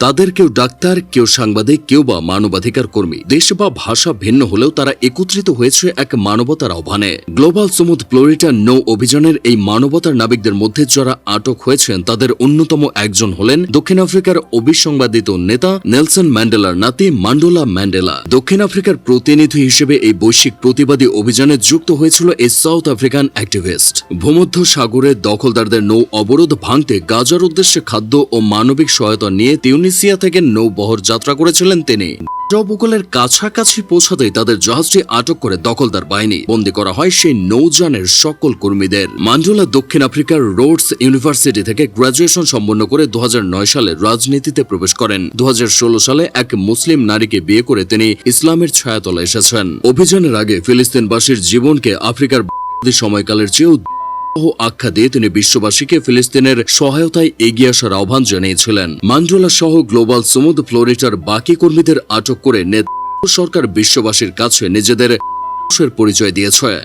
তাদের কেউ ডাক্তার, কেউ সাংবাদিক, কেউ বা মানবাধিকার কর্মী। দেশ বা ভাষা ভিন্ন হলেও তারা একত্রিত হয়েছে এক মানবতার আহ্বানে। গ্লোবাল সমুদ ফ্লোরিটা নৌ অভিযানের এই মানবতার নাবিকদের মধ্যে যারা আটক হয়েছেন, তাদের অন্যতম একজন হলেন দক্ষিণ আফ্রিকার অবিসংবাদিত নেতা নেলসন ম্যান্ডেলার নাতি মান্ডোলা ম্যান্ডেলা। দক্ষিণ আফ্রিকার প্রতিনিধি হিসেবে এই বৈশ্বিক প্রতিবাদী অভিযানে যুক্ত হয়েছিল এই সাউথ আফ্রিকান অ্যাক্টিভিস্ট। ভূমধ্য সাগরে দখলদারদের নৌ অবরোধ ভাঙতে গাজার উদ্দেশ্যে খাদ্য ও মানবিক সহায়তা নিয়ে তিউনিসিয়া থেকে নৌবহর যাত্রা করেছিলেন তিনি। উপকূলের কাছাকাছি পৌঁছাতেই তাদের জাহাজটি আটক করে দখলদার বাহিনী বন্দী করা হয় সেই নৌযানের সকল কর্মীদের। মান্ডোলা দক্ষিণ আফ্রিকার রোডস ইউনিভার্সিটি থেকে গ্রাজুয়েশন সম্পন্ন করে দু হাজার নয় সালে রাজনীতিতে প্রবেশ করেন। দু হাজার ষোলো সালে এক মুসলিম নারীকে বিয়ে করে তিনি ইসলামের ছায়াতলে এসেছেন। অভিযানের আগে ফিলিস্তিনবাসীর জীবনকে আফ্রিকার সময়কালের চেয়েও আখ্যা দিয়ে তিনি বিশ্ববাসীকে ফিলিস্তিনের সহায়তায় এগিয়ে আসার আহ্বান জানিয়েছিলেন। মান্ডোলা সহ গ্লোবাল সমুদ ফ্লোরিটার বাকি কর্মীদের আটক করে নেত সরকার বিশ্ববাসীর কাছে নিজেদের পরিচয় দিয়েছে।